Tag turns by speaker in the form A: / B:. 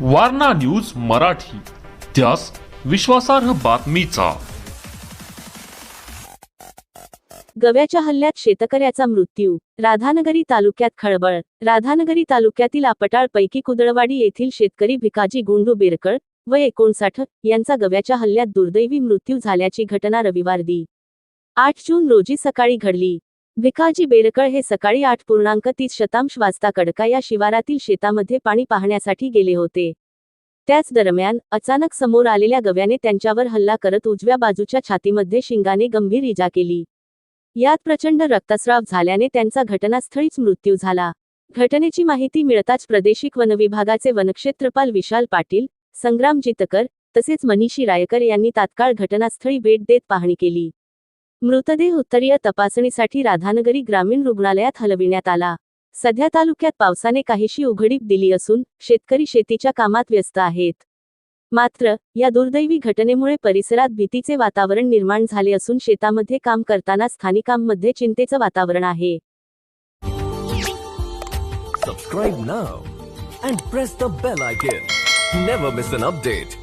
A: Warna news Marathi. त्यास विश्वासार्ह बातमीचा.
B: गव्याच्या हल्ल्यात शेतकऱ्याचा मृत्यू. राधानगरी तालुक्यात खळबळ. राधानगरी तालुक्यातील आपटाळपैकी कुदळवाडी येथील शेतकरी भिकाजी गुंडू बेरकळ व एकोणसाठ यांचा गव्याच्या हल्ल्यात दुर्दैवी मृत्यू झाल्याची घटना रविवार दी. आठ जून रोजी सकाळी घडली. भिकाजी बेरकळ हे सकाळी आठ पूर्णांक तीस शतांश वाजता कडका या शिवारातील शेतामध्ये पाणी पाहण्यासाठी गेले होते. त्याच दरम्यान अचानक समोर आलेल्या गव्याने त्यांच्यावर हल्ला करत उजव्या बाजूच्या छातीमध्ये शिंगाने गंभीर इजा केली. यात प्रचंड रक्तस्राव झाल्याने त्यांचा घटनास्थळीच मृत्यू झाला. घटनेची माहिती मिळताच प्रदेशिक वनविभागाचे वनक्षेत्रपाल विशाल पाटील संग्राम जितकर तसेच मनीषी रायकर यांनी तात्काळ घटनास्थळी भेट देत पाहणी केली. मृतदेह उत्तरीय तपासणीसाठी राधानगरी ग्रामीण रुग्णालयात हलविण्यात आला सध्या तालुक्यात पावसाने काहीशी उघडीप दिली असून शेतकरी शेतीच्या कामात व्यस्त आहेत मात्र या दुर्दैवी घटनेमुळे परिसरात भीतीचे वातावरण निर्माण झाले असून शेतामध्ये काम करताना स्थानिकांमध्ये चिंतेचं वातावरण आहे
C: Subscribe now and press the bell icon. Never miss an update.